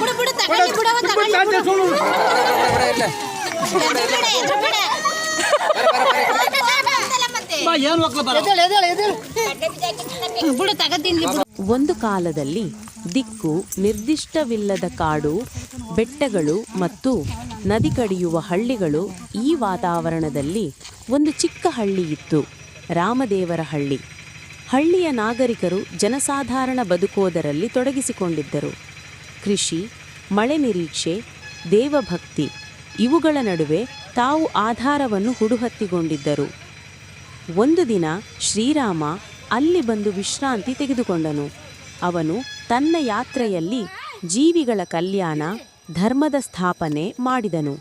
ಬಿಡು ಬಿಡು ತಗೊಳ್ಳಿ ಬಿಡವ ತಗೊಳ್ಳಿ. ಬಿಡು. ಒಂದು ಕಾಲದಲ್ಲಿ ದಿಕ್ಕು ನಿರ್ದಿಷ್ಟವಿಲ್ಲದ ಕಾಡು ಬೆಟ್ಟಗಳು ಮತ್ತು ನದಿ ಕಡಿಯುವ ಹಳ್ಳಿಗಳು ಈ ವಾತಾವರಣದಲ್ಲಿ ಒಂದು ಚಿಕ್ಕ ಹಳ್ಳಿ ಇತ್ತು ರಾಮದೇವರ ಹಳ್ಳಿ. ಹಳ್ಳಿಯ ನಾಗರಿಕರು ಜನಸಾಧಾರಣ ಬದುಕೋದರಲ್ಲಿ ತೊಡಗಿಸಿಕೊಂಡಿದ್ದರು. ಕೃಷಿ, ಮಳೆ ನಿರೀಕ್ಷೆ, ದೇವಭಕ್ತಿ ಇವುಗಳ ನಡುವೆ ತಾವು ಆಧಾರವನ್ನು ಹುಡುಹತ್ತಿಕೊಂಡಿದ್ದರು ಒಂದು ದಿನ ಶ್ರೀರಾಮ ಅಲ್ಲಿ ಬಂದು ವಿಶ್ರಾಂತಿ ತೆಗೆದುಕೊಂಡನು. ಅವನು ತನ್ನ ಯಾತ್ರೆಯಲ್ಲಿ ಜೀವಿಗಳ ಕಲ್ಯಾಣ, ಧರ್ಮದ ಸ್ಥಾಪನೆ ಮಾಡಿದನು.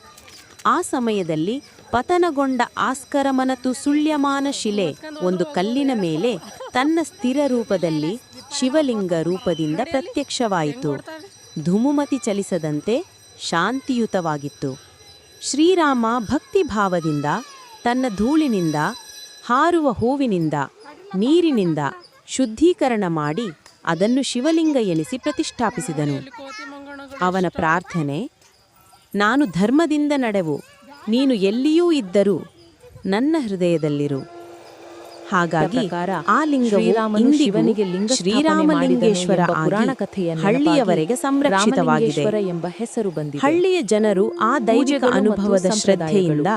ಆ ಸಮಯದಲ್ಲಿ ಪತನಗೊಂಡ ಆಸ್ಕರಮನತು ಸುಳ್ಯಮಾನ ಶಿಲೆ ಒಂದು ಕಲ್ಲಿನ ಮೇಲೆ ತನ್ನ ಸ್ಥಿರ ರೂಪದಲ್ಲಿ ಶಿವಲಿಂಗ ರೂಪದಿಂದ ಪ್ರತ್ಯಕ್ಷವಾಯಿತು. ಧುಮುಮತಿ ಚಲಿಸದಂತೆ ಶಾಂತಿಯುತವಾಗಿತ್ತು. ಶ್ರೀರಾಮ ಭಕ್ತಿಭಾವದಿಂದ ತನ್ನ ಧೂಳಿನಿಂದ, ಹಾರುವ ಹೂವಿನಿಂದ, ನೀರಿನಿಂದ ಶುದ್ಧೀಕರಣ ಮಾಡಿ ಅದನ್ನು ಶಿವಲಿಂಗ ಎನಿಸಿ ಪ್ರತಿಷ್ಠಾಪಿಸಿದನು. ಅವನ ಪ್ರಾರ್ಥನೆ, ನಾನು ಧರ್ಮದಿಂದ ನಡೆವು ನೀನು ಎಲ್ಲಿಯೂ ಇದ್ದರೂ ನನ್ನ ಹೃದಯದಲ್ಲಿರು ಹಾಗಾಗಿ ಆ ಲಿಂಗವು ಶಿವನಿಗೆ ಲಿಂಗ ಶ್ರೀರಾಮಲಿಂಗೇಶ್ವರ ಪುರಾಣ ಕಥೆಯ ಹಳ್ಳಿಯವರೆಗೆ ಸಂರಕ್ಷಿತವಾಗಿದೆ ಎಂಬ ಹೆಸರು ಬಂದಿದೆ ಹಳ್ಳಿಯ ಜನರು ಆ ದೈವಿಕ ಅನುಭವದ. ಶ್ರದ್ಧೆಯಿಂದ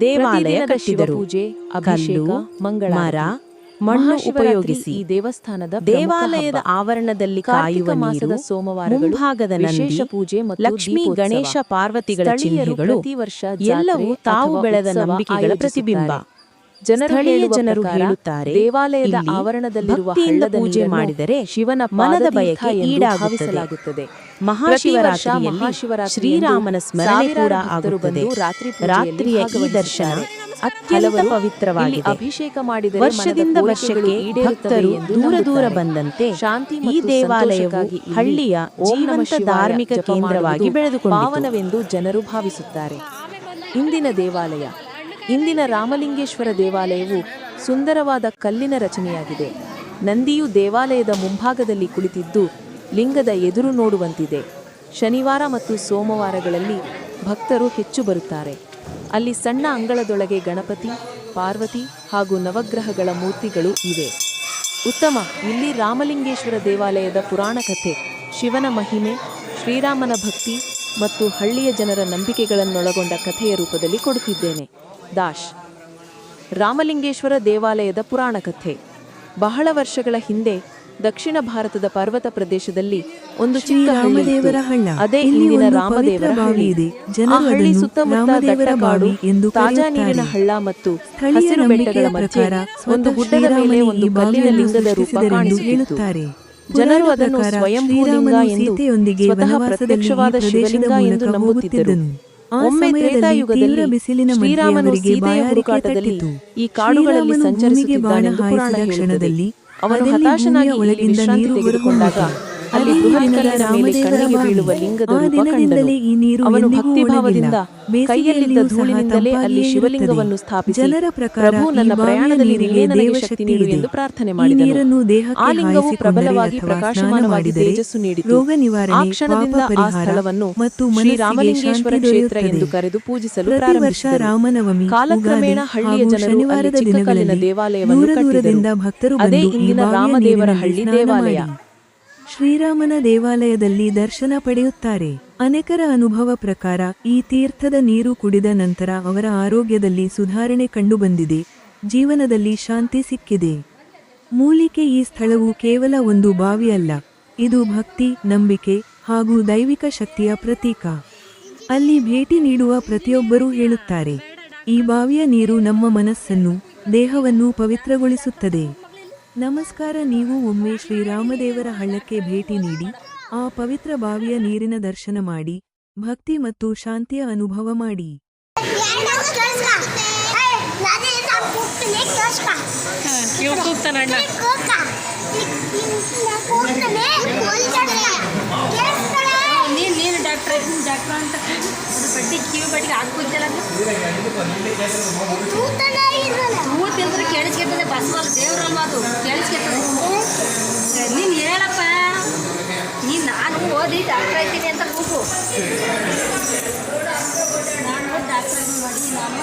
ದೇವಾಲಯ ಕಟ್ಟಿದರು ಪೂಜೆ ಅಭಿಷೇಕ, ಮಂಗಳಾರತಿ. ಮಣ್ಣು ಉಪಯೋಗಿಸಿ ಈ ದೇವಸ್ಥಾನದ ದೇವಾಲಯದ ಆವರಣದಲ್ಲಿ ಕಾಯುವ ಮಾಸದ ನೀರು ಸೋಮವಾರಗಳು, ಮುಂಭಾಗದ ವಿಶೇಷ ಪೂಜೆ ಮತ್ತು ಲಕ್ಷ್ಮೀ ಗಣೇಶ ಪಾರ್ವತಿಗಳ ಚಿಹ್ನೆಗಳು ಪ್ರತಿ ವರ್ಷ ಎಲ್ಲವೂ ತಾವು ಬೆಳೆದ ನಂಬಿಕೆಗಳ ಪ್ರತಿಬಿಂಬ. ಸ್ಥಳೀಯ ಜನರು ಹೇಳುತ್ತಾರೆ ದೇವಾಲಯದ ಆವರಣದಲ್ಲಿರುವ ಪೂಜೆ ಮಾಡಿದರೆ ಶಿವನ ಮನದ ಬಯಕೆ ಈಡಾಗುತ್ತದೆ. ಭಾವಿಸಲಾಗುತ್ತದೆ. ಮಹಾಶಿವರಾತ್ರಿಯಲ್ಲಿ ಶ್ರೀರಾಮನ ಸ್ಮರಣೆ ಕೂಡ ಆಗುತ್ತದೆ. ರಾತ್ರಿಯ ಈ ದರ್ಶನ ಅತ್ಯಂತ ಪವಿತ್ರವಾಗಿ ಪವಿತ್ರವಾಗಿದೆ. ಅಭಿಷೇಕ ಮಾಡಿದ ವರ್ಷದಿಂದ ವರ್ಷಕ್ಕೆ ಭಕ್ತರು ದೂರ ದೂರ ಬಂದಂತೆ ಶಾಂತಿ ಈ ದೇವಾಲಯವು ಹಳ್ಳಿಯ ಜೀವಂತ ಧಾರ್ಮಿಕ ಕೇಂದ್ರವಾಗಿ ಬೆಳೆದುಕೊಂಡು ಪಾವನವೆಂದು ಜನರು ಭಾವಿಸುತ್ತಾರೆ. ಇಂದಿನ ದೇವಾಲಯ ಇಂದಿನ ರಾಮಲಿಂಗೇಶ್ವರ ದೇವಾಲಯವು ಸುಂದರವಾದ ಕಲ್ಲಿನ ರಚನೆಯಾಗಿದೆ. ನಂದಿಯು ದೇವಾಲಯದ ಮುಂಭಾಗದಲ್ಲಿ ಕುಳಿತಿದ್ದು ಲಿಂಗದ ಎದುರು ನೋಡುವಂತಿದೆ. ಶನಿವಾರ ಮತ್ತು ಸೋಮವಾರಗಳಲ್ಲಿ ಭಕ್ತರು ಹೆಚ್ಚು ಬರುತ್ತಾರೆ. ಅಲ್ಲಿ ಸಣ್ಣ ಅಂಗಳದೊಳಗೆ ಗಣಪತಿ, ಪಾರ್ವತಿ ಹಾಗೂ ನವಗ್ರಹಗಳ ಮೂರ್ತಿಗಳು ಇವೆ. ಉತ್ತಮ, ಇಲ್ಲಿ ರಾಮಲಿಂಗೇಶ್ವರ ದೇವಾಲಯದ ಪುರಾಣ ಕಥೆ, ಶಿವನ ಮಹಿಮೆ, ಶ್ರೀರಾಮನ ಭಕ್ತಿ ಮತ್ತು ಹಳ್ಳಿಯ ಜನರ ನಂಬಿಕೆಗಳನ್ನೊಳಗೊಂಡ ಕಥೆಯ ರೂಪದಲ್ಲಿ ಕೊಡುತ್ತಿದ್ದೇನೆ. ದಾಶ್. ರಾಮಲಿಂಗೇಶ್ವರ ದೇವಾಲಯದ ಪುರಾಣ ಕಥೆ. ಬಹಳ ವರ್ಷಗಳ ಹಿಂದೆ ದಕ್ಷಿಣ ಭಾರತದ ಪರ್ವತ ಪ್ರದೇಶದಲ್ಲಿ ಒಂದು ಚಿಕ್ಕ. ರಾಮದೇವರ ಹಳ್ಳ. ಅದೇ ಇಲ್ಲಿ ರಾಮದೇವರ ಬಾವಿ ಹಳ್ಳಿ ಇದೆ. ಹಳ್ಳಿ ಸುತ್ತಮುತ್ತ ಕಾಡು ಎಂದು ತಾಜಾ ನೀರಿನ ಹಳ್ಳ ಮತ್ತು ಹಸಿರು ಬೆಟ್ಟಗಳ ಮಧ್ಯೆ ಪ್ರಕಾರ ಒಂದು ಗುಡ್ಡದ ಮೇಲೆ ಒಂದು ಕಲ್ಲಿನ ಲಿಂಗದ ರೂಪ ಕಾಣಿಸುತ್ತಾರೆ ಹೇಳುತ್ತಾರೆ. ಜನರು ಅದನ್ನು ಸ್ವಯಂ ಸ್ವಯಂಭೂಲಿಂಗ ಎಂದು ಸ್ವತಃ ಪ್ರತ್ಯಕ್ಷವಾದ ಶಿವಲಿಂಗ ಎಂದು ನಂಬುತ್ತಿದ್ದರು ಒಮ್ಮೆ ತ್ರೇತಾಯುಗದಲ್ಲಿ ಬಿಸಿಲಿನ ಶ್ರೀರಾಮನು ಸೀತೆಯ ಹುಡುಕಾಟದಲ್ಲಿ ಈ ಕಾಡುಗಳಲ್ಲಿ ಸಂಚರಿಸುತ್ತಿದ್ದಾನೆಂದು ಪುರಾಣ ಹಾಯಿಸಿದ ಕ್ಷಣದಲ್ಲಿ ಅವನು ಹತಾಶನಾಗಿ ಒಳಗಿಂದ ನೀರು ತೆಗೆದುಕೊಂಡಾಗ. ಅಲ್ಲಿ ಮೇಲೆ ಕಣ್ಣಿಗೆ ಬೀಳುವ ಲಿಂಗದ ರೂಪ ಕಂಡನು. ಅವನು ಭಕ್ತಿಭಾವದಿಂದ. ಕೈಯಲ್ಲಿದ್ದ ಧೂಳಿನಿಂದಲೇ ಅಲ್ಲಿ ಶಿವಲಿಂಗವನ್ನು. ಸ್ಥಾಪಿಸಿ ಜನರ ಪ್ರಕಾರ ಪ್ರಭು ನನ್ನ ಪ್ರಯಾಣದಲ್ಲಿ ನೀನೇ ನನಗೆ ದೇವಶಕ್ತಿ ಶಕ್ತಿ ನೀಡು ಎಂದು ಪ್ರಾರ್ಥನೆ ಮಾಡಿದನು. ಆ ಲಿಂಗವು ಪ್ರಬಲವಾಗಿ ಪ್ರಕಾಶಮಾನವಾಗಿ ತೇಜಸ್ಸು ನೀಡಿತು. ರೋಗ ನಿವಾರಣೆ, ಆ ಕ್ಷಣದಿಂದ ಆ ಸ್ಥಳವನ್ನು ಮತ್ತು ಕ್ಷೇತ್ರ ಎಂದು ಕರೆದು ಪೂಜಿಸಲು ವರ್ಷ ರಾಮನವಮಿ ಕಾಲಕ್ರಮೇಣ ಹಳ್ಳಿಯ ಜನರು ಶನಿವಾರದ ದಿನಗಳಲ್ಲಿ ದೇವಾಲಯವನ್ನು ಕಟ್ಟಿದರು. ಭಕ್ತರು ಅದೇ ಇಂದಿನ ರಾಮದೇವರ ಹಳ್ಳಿ ದೇವಾಲಯ. ಶ್ರೀರಾಮನ ದೇವಾಲಯದಲ್ಲಿ ದರ್ಶನ ಪಡೆಯುತ್ತಾರೆ. ಅನೇಕರ ಅನುಭವ ಪ್ರಕಾರ ಈ ತೀರ್ಥದ ನೀರು ಕುಡಿದ ನಂತರ ಅವರ ಆರೋಗ್ಯದಲ್ಲಿ ಸುಧಾರಣೆ ಕಂಡುಬಂದಿದೆ. ಜೀವನದಲ್ಲಿ ಶಾಂತಿ ಸಿಕ್ಕಿದೆ. ಮೂಲಿಕೆ ಈ ಸ್ಥಳವು ಕೇವಲ ಒಂದು ಬಾವಿಯಲ್ಲ ಇದು ಭಕ್ತಿ, ನಂಬಿಕೆ ಹಾಗೂ ದೈವಿಕ ಶಕ್ತಿಯ ಪ್ರತೀಕ. ಅಲ್ಲಿ ಭೇಟಿ ನೀಡುವ ಪ್ರತಿಯೊಬ್ಬರೂ ಹೇಳುತ್ತಾರೆ, ಈ ಬಾವಿಯ ನೀರು ನಮ್ಮ ಮನಸ್ಸನ್ನು, ದೇಹವನ್ನು ಪವಿತ್ರಗೊಳಿಸುತ್ತದೆ. ನಮಸ್ಕಾರ ನೀವು ಒಮ್ಮೆ ಶ್ರೀರಾಮದೇವರ ಹಳ್ಳಕ್ಕೆ ಭೇಟಿ ನೀಡಿ ಆ ಪವಿತ್ರ ಬಾವಿಯ ನೀರಿನ ದರ್ಶನ ಮಾಡಿ ಭಕ್ತಿ ಮತ್ತು ಶಾಂತಿಯ ಅನುಭವ ಮಾಡಿ. ಡಾಕ್ಟ್ರ್ ಡಾಕ್ಟ್ರ್ ಅಂತ. ಅದು ಬಡ್ಡಿ ಕಿವಿ ಬಡ್ಡಿಗೆ ಹಾಕ್ಬಿದ್ದಲ್ಲ ಮೂತಿ ಅಂದ್ರೆ ಕೇಳಿಸ್ಕೊತದೆ ಬಸವಲ್ಲ ದೇವ್ರಲ್ವ ಅದು. ಕೇಳಿಸ್ಕೊತದೆ. ನೀನು ಹೇಳಪ್ಪ. ನೀನು ನಾನು ಓದಿ ಡಾಕ್ಟ್ರ್ ಐತೀನಿ ಅಂತ ಕೂಗು ನಾನು ಓದಿ ಡಾಕ್ಟರ್ ಮಾಡಿ ನಾನು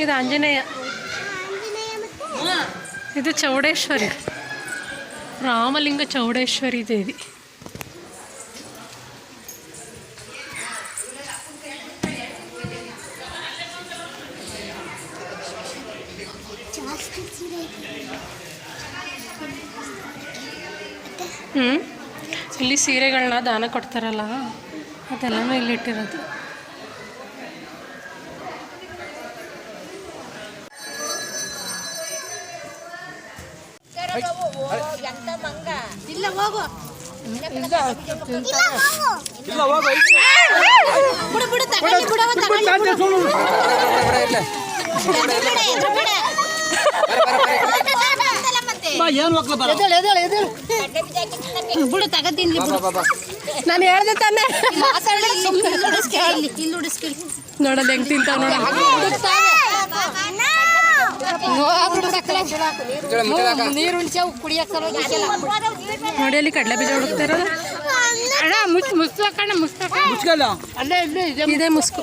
ಇದು ಆಂಜನೇಯ ಇದು ಚೌಡೇಶ್ವರಿ ರಾಮಲಿಂಗ ಚೌಡೇಶ್ವರಿ ದೇವಿ ಹ್ಞೂ ಇಲ್ಲಿ ಸೀರೆಗಳನ್ನ ದಾನ ಕೊಡ್ತಾರಲ್ಲ ಅದೆಲ್ಲನೂ ಇಲ್ಲಿಟ್ಟಿರೋದು ಇಲ್ಲ ಹೋಗು. ಬಿಡು ಬಿಡು ತಗೊಳ್ಳಿ ಬಿಡವ ತಗೊಳ್ಳಿ ಬಿಡು ತಗತೀನಿ ಬಿಡು ನಾನು ಹೇಳ್ದೆ ತಾನೆ. ನೋಡೋದು ಹೆಂಗೆ ತಿಂತಾವ ನೋಡ. ನೀರು ಕುಡಿಯಕ್ಕೆ ನೋಡಿ ಅಲ್ಲಿ ಕಡಲೆ ಬೀಜ ಹುಡುಕ್ತಾ ಇರೋದು. ಅಣ್ಣ ಮುಸ್ ಮುಸ್ಲಕ್ಕಣ್ಣ ಮುಸ್ಲಕ್ಕ ಅಲ್ಲೇ ಇಲ್ಲೇ ಇದೆ ಮುಸ್ಕು